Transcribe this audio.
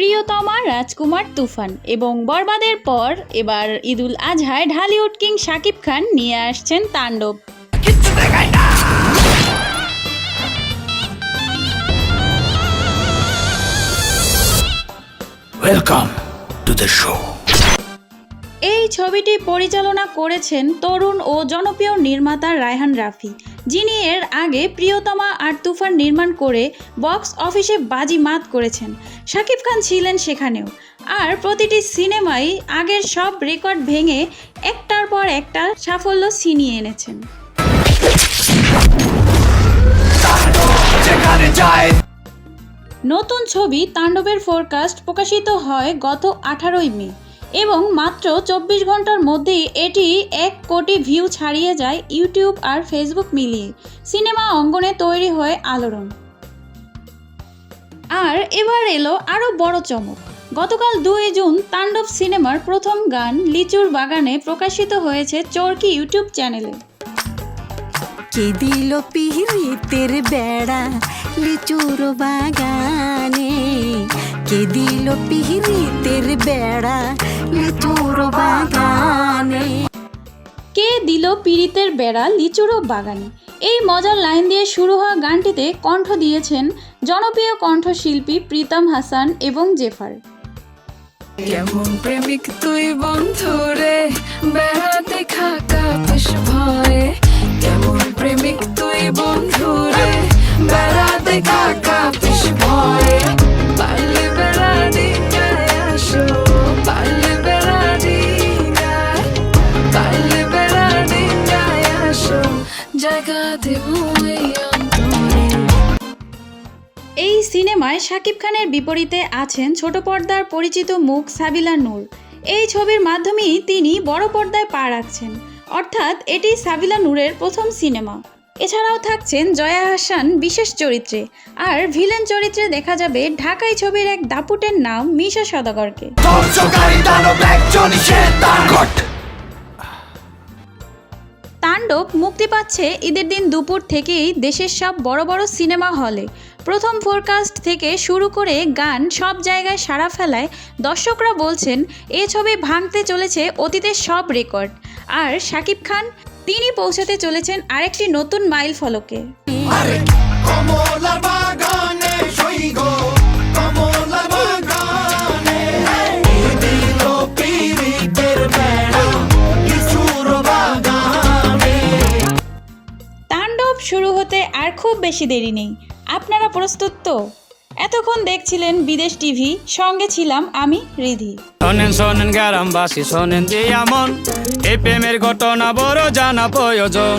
প্রিয়তমা রাজকুমার তুফান এবং বরবাদের পর এবার ঈদুল আজহায় ঢালিউড কিং শাকিব খান নিয়ে আসছেন তাণ্ডব. এই ছবিটি পরিচালনা করেছেন তরুণ ও জনপ্রিয় নির্মাতা রায়হান রাফি যিনি এর আগে প্রিয়তমা আর তুফান নির্মাণ করে বক্স অফিসে বাজি মাত করেছেন। শাকিব খান ছিলেন সেখানেও। আর প্রতিটি সিনেমাই আগের সব রেকর্ড ভেঙে একটার পর একটা সাফল্য ছিনিয়ে এনেছেন। নতুন ছবি তাণ্ডবের ফোরকাস্ট প্রকাশিত হয় গত আঠারোই মে। এবং মাত্র চব্বিশ ঘণ্টার মধ্যেই এটি এক কোটি ভিউ ছাড়িয়ে যায় ইউটিউব আর ফেসবুক মিলিয়ে। সিনেমা অঙ্গনে তৈরি হয় আলোড়ন। আর এবার এলো আরও বড় চমক। গতকাল দুই জুন তাণ্ডব সিনেমার প্রথম গান লিচুর বাগানে প্রকাশিত হয়েছে চরকি ইউটিউব চ্যানেলে। কে দিল পিহিতের বেড়া লিচুর বাগানে? কে দিল পিহিতের বেড়া লিচুর বাগানে। কে দিল পীড়িতের বেড়া লিচুরো বাগানে? এই মজার লাইন দিয়ে শুরু হওয়া গানটিতে কণ্ঠ দিয়েছেন জনপ্রিয় কণ্ঠশিল্পী প্রীতম হাসান এবং জেফার। কেমন প্রেমিক তুই বন্ধু রে? বেড়াতে খাকা ভয়ে। এই সিনেমায় শাকিব খানের বিপরীতে আছেন ছোট পর্দার পরিচিত মুখ সাবিলা নূর। এই ছবির মাধ্যমেই তিনি বড় পর্দায় পা রাখছেন। অর্থাৎ এটি সাবিলা নূরের প্রথম সিনেমা। এছাড়াও থাকছেন জয়া হাসান বিশেষ চরিত্রে। আর ভিলেন চরিত্রে দেখা যাবে ঢাকাই ছবির এক দাপুটের নাম মিশা সদাগরকে। তাণ্ডব মুক্তি পাচ্ছে ঈদের দিন দুপুর থেকেই দেশের সব বড় বড় সিনেমা হলে। প্রথম ফোরকাস্ট থেকে শুরু করে গান সব জায়গায় সাড়া ফেলায় দর্শকরা বলছেন, এ ছবি ভাঙতে চলেছে অতীতের সব রেকর্ড আর শাকিব খান, তিনি পৌঁছাতে চলেছেন আরেকটি নতুন মাইল ফলকে। আর খুব বেশি দেরি নেই। আপনারা প্রস্তুত তো? এতক্ষণ দেখছিলেন বিদেশ টিভি, সঙ্গে ছিলাম আমি, রিধি। শোনেন শোনেন, গ্রামবাসী, শোনেন দিয়ামন এই প্রেমের ঘটনা বড় জানা প্রয়োজন।